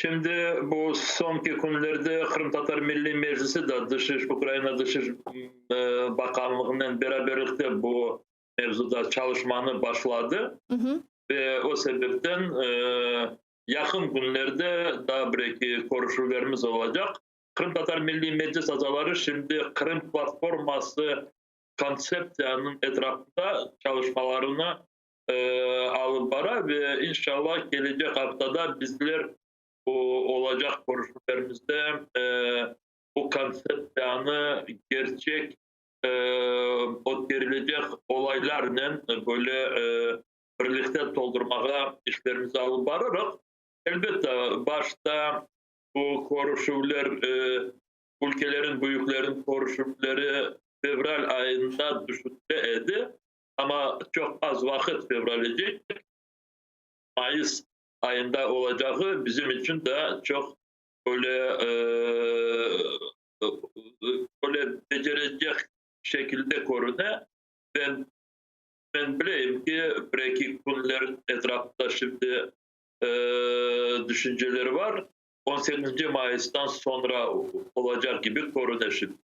Şimdi bu sonki günlerde Kırım Tatar Milli Meclisi de Dışişleri, Ukrayna Dışişleri e, Bakanlığı'nın beraberlikte bu mevzuda çalışmanı başladı. Hı hı. Ve o sebepten e, yakın günlerde daha belki konuşularımız olacak. Kırım Tatar Milli Meclis azaları şimdi Kırım Platforması konseptinin etrafında çalışmalarını e, alıp bara ve inşallah gelecek haftada bizler olacak konuşmalarımızda e, bu konseptini gerçek e, o verilecek olaylarla böyle e, birlikte doldurmaya işlerimizi alıp bararak elbette başta bu konuşmalar e, ülkelerin büyüklerin konuşmaları fevral ayında düşünce edi ama çok az vakit fevral edecek. Mayıs ayında olacağı bizim için de çok böyle e, böyle becerecek şekilde görünüyor. Ben ben bileyim ki belki günlerin etrafında şimdi e, düşünceleri var. 18. Mayıs'tan sonra olacak gibi görünüyor şimdi.